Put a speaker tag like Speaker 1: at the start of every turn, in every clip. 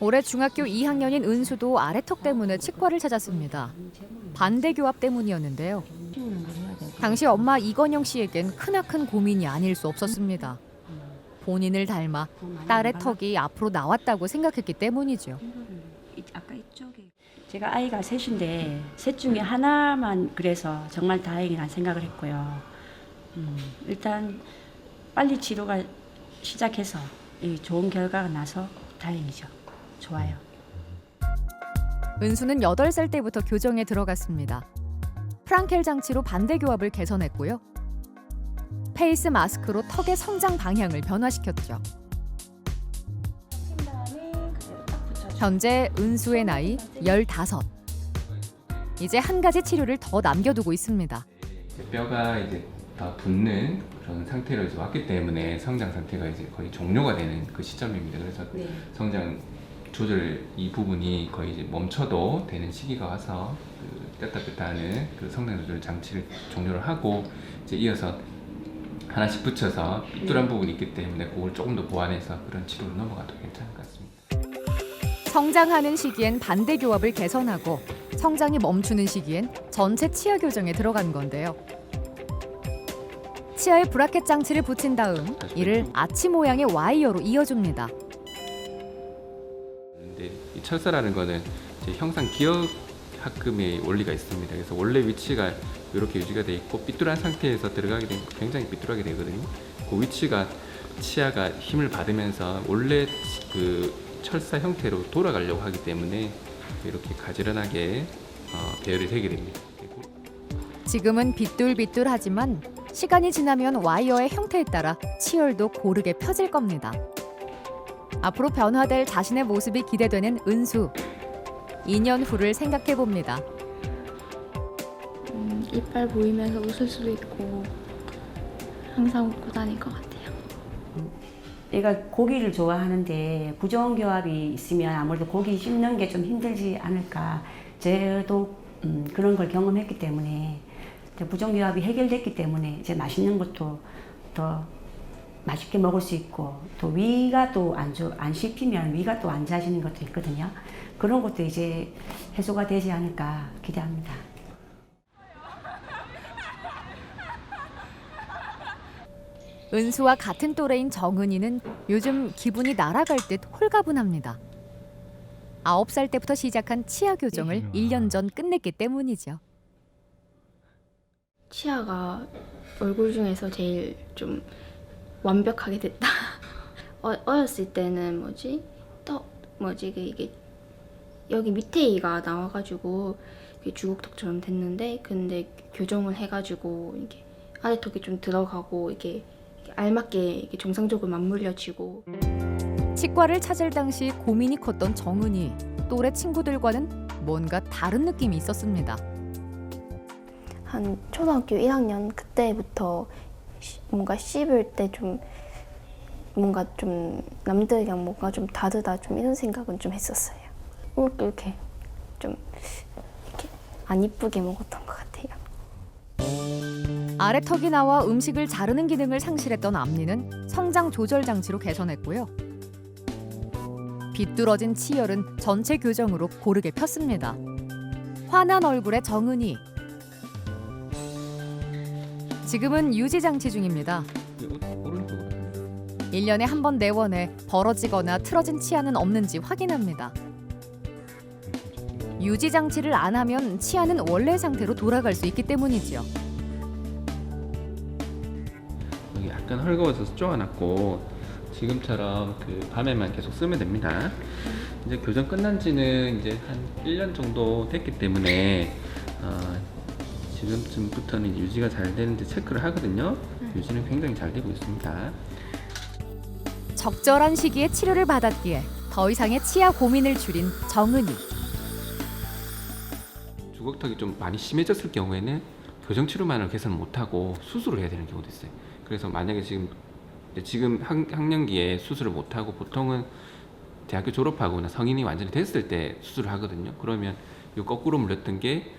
Speaker 1: 올해 중학교 2학년인 은수도 아래턱 때문에 치과를 찾았습니다. 반대 교합 때문이었는데요. 당시 엄마 이건영 씨에겐 크나큰 고민이 아닐 수 없었습니다. 본인을 닮아 딸의 턱이 앞으로 나왔다고 생각했기 때문이죠.
Speaker 2: 아까 이쪽에 제가 아이가 셋인데 셋 중에 하나만 그래서 정말 다행이라는 생각을 했고요. 음, 일단 빨리 치료가 시작해서 이 좋은 결과가 나서 다행이죠. 좋아요.
Speaker 1: 은수는 8살 때부터 교정에 들어갔습니다. 프랑켈 장치로 반대 교합을 개선했고요. 페이스 마스크로 턱의 성장 방향을 변화시켰죠. 현재 은수의 나이 15. 이제 한 가지 치료를 더 남겨두고 있습니다.
Speaker 3: 이제 뼈가 이제 더 붙는 그런 상태로 이제 왔기 때문에 성장 상태가 이제 거의 종료가 되는 그 시점입니다. 그래서 성장 조절 이 부분이 거의 이제 멈춰도 되는 시기가 와서 그 뺐다 뺐다 하는 그 성장 조절 장치를 종료를 하고 이제 이어서 하나씩 붙여서 삐뚤한 부분이 있기 때문에 그걸 조금 더 보완해서 그런 치료로 넘어가도 괜찮을 것 같습니다.
Speaker 1: 성장하는 시기엔 반대 교합을 개선하고 성장이 멈추는 시기엔 전체 치아 교정에 들어간 건데요. 치아에 브라켓 장치를 붙인 다음 이를 아치 모양의 와이어로 이어줍니다.
Speaker 3: 철사라는 거는 이제 형상 기억 합금의 원리가 있습니다. 그래서 원래 위치가 이렇게 유지가 돼 있고 삐뚤한 상태에서 들어가게 되면 굉장히 삐뚤하게 되거든요. 그 위치가 치아가 힘을 받으면서 원래 그 철사 형태로 돌아가려고 하기 때문에 이렇게 가지런하게 어, 배열이 되게 됩니다.
Speaker 1: 지금은 비뚤비뚤하지만 시간이 지나면 와이어의 형태에 따라 치열도 고르게 펴질 겁니다. 앞으로 변화될 자신의 모습이 기대되는 은수. 2년 후를 생각해 봅니다.
Speaker 4: 음, 이빨 보이면서 웃을 수도 있고 항상 웃고 다닐 것 같아요.
Speaker 2: 얘가 고기를 좋아하는데 부정 교합이 있으면 아무래도 고기 씹는 게 좀 힘들지 않을까. 저도 음, 그런 걸 경험했기 때문에 이제 부정 교합이 해결됐기 때문에 이제 맛있는 것도 더 맛있게 먹을 수 있고 또 위가 또안 안 씹히면 위가 또안 좋아지는 것도 있거든요. 그런 것도 이제 해소가 되지 않을까 기대합니다.
Speaker 1: 은수와 같은 또래인 정은이는 요즘 기분이 날아갈 듯 홀가분합니다. 9살 때부터 시작한 치아 교정을 1년 전 끝냈기 때문이죠.
Speaker 4: 치아가 얼굴 중에서 제일 좀 완벽하게 됐다. 어, 어렸을 때는 뭐지? 떡 뭐지? 그 이게 여기 밑에 이가 나와가지고 주걱턱처럼 됐는데 근데 교정을 해가지고 이게 아래 턱이 좀 들어가고 이게 알맞게 이게 정상적으로 맞물려지고
Speaker 1: 치과를 찾을 당시 고민이 컸던 정은이 또래 친구들과는 뭔가 다른 느낌이 있었습니다.
Speaker 4: 한 초등학교 1학년 그때부터 시- 뭔가 씹을 때 좀 뭔가 좀 남들이랑 뭔가 좀 다르다 좀 이런 생각은 좀 했었어요. 이렇게 좀 이렇게 안 이쁘게 먹었던 것 같아요.
Speaker 1: 아래 턱이 나와 음식을 자르는 기능을 상실했던 앞니는 성장 조절 장치로 개선했고요. 비뚤어진 치열은 전체 교정으로 고르게 폈습니다. 환한 얼굴의 정은이. 지금은 유지 장치 중입니다.
Speaker 3: 오른쪽으로
Speaker 1: 1년에 한 번 내원해 벌어지거나 틀어진 치아는 없는지 확인합니다. 유지 장치를 안 하면 치아는 원래 상태로 돌아갈 수 있기 때문이지요.
Speaker 3: 여기 약간 헐거워서 쪼아놨고 지금처럼 그 밤에만 계속 쓰면 됩니다. 이제 교정 끝난 지는 이제 한 1년 정도 됐기 때문에 어, 지금쯤부터는 유지가 잘 되는지 체크를 하거든요. 유지는 굉장히 잘 되고 있습니다.
Speaker 1: 적절한 시기에 치료를 받았기에 더 이상의 치아 고민을 줄인 정은이.
Speaker 3: 주걱턱이 좀 많이 심해졌을 경우에는 교정 치료만을 개선 못하고 수술을 해야 되는 경우도 있어요. 그래서 만약에 지금 지금 학, 학년기에 수술을 못하고 보통은 대학교 졸업하거나 성인이 완전히 됐을 때 수술을 하거든요. 그러면 이 거꾸로 물렸던 게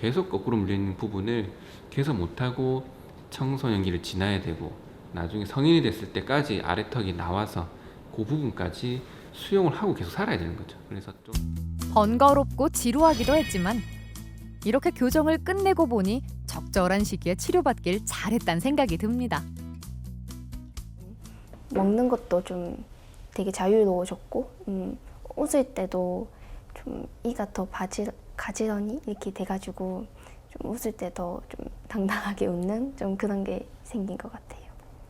Speaker 3: 계속 거꾸로 물리는 부분을 개선 못하고 청소년기를 지나야 되고 나중에 성인이 됐을 때까지 아래턱이 나와서 그 부분까지 수용을 하고 계속 살아야 되는 거죠. 그래서 좀
Speaker 1: 번거롭고 지루하기도 했지만 이렇게 교정을 끝내고 보니 적절한 시기에 치료받길 잘했단 생각이 듭니다.
Speaker 4: 먹는 것도 좀 되게 자유로워졌고 음, 웃을 때도 좀 이가 더 바지, 가지런히 이렇게 돼가지고 좀 웃을 때 더 좀 당당하게 웃는 좀 그런 게 생긴 것 같아요.